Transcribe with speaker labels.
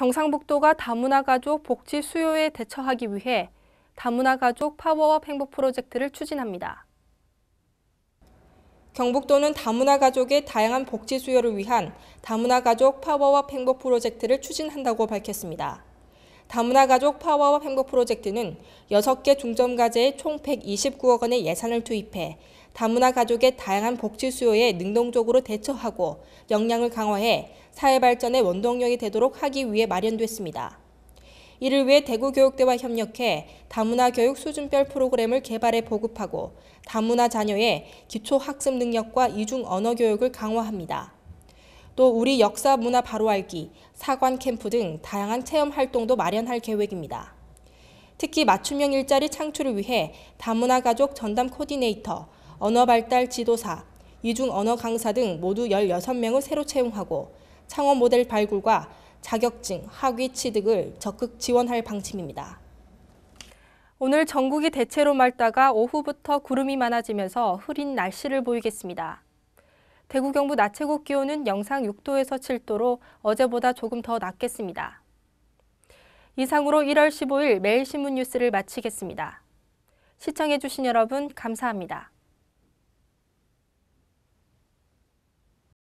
Speaker 1: 경상북도가 다문화 가족 복지 수요에 대처하기 위해 다문화 가족 파워업 행복 프로젝트를 추진합니다. 경북도는 다문화 가족의 다양한 복지 수요를 위한 다문화 가족 파워업 행복 프로젝트를 추진한다고 밝혔습니다. 다문화 가족 파워업 행복 프로젝트는 6개 중점 과제에 총 129억 원의 예산을 투입해 다문화 가족의 다양한 복지 수요에 능동적으로 대처하고 역량을 강화해 사회 발전의 원동력이 되도록 하기 위해 마련됐습니다. 이를 위해 대구교육대와 협력해 다문화 교육 수준별 프로그램을 개발해 보급하고 다문화 자녀의 기초 학습 능력과 이중 언어 교육을 강화합니다. 또 우리 역사 문화 바로 알기, 사관 캠프 등 다양한 체험 활동도 마련할 계획입니다. 특히 맞춤형 일자리 창출을 위해 다문화 가족 전담 코디네이터, 언어 발달 지도사, 이중 언어 강사 등 모두 16명을 새로 채용하고 창업 모델 발굴과 자격증, 학위 취득을 적극 지원할 방침입니다. 오늘 전국이 대체로 맑다가 오후부터 구름이 많아지면서 흐린 날씨를 보이겠습니다. 대구 경북 낮 최고 기온은 영상 6도에서 7도로 어제보다 조금 더 낮겠습니다. 이상으로 1월 15일 매일신문 뉴스를 마치겠습니다. 시청해주신 여러분 감사합니다.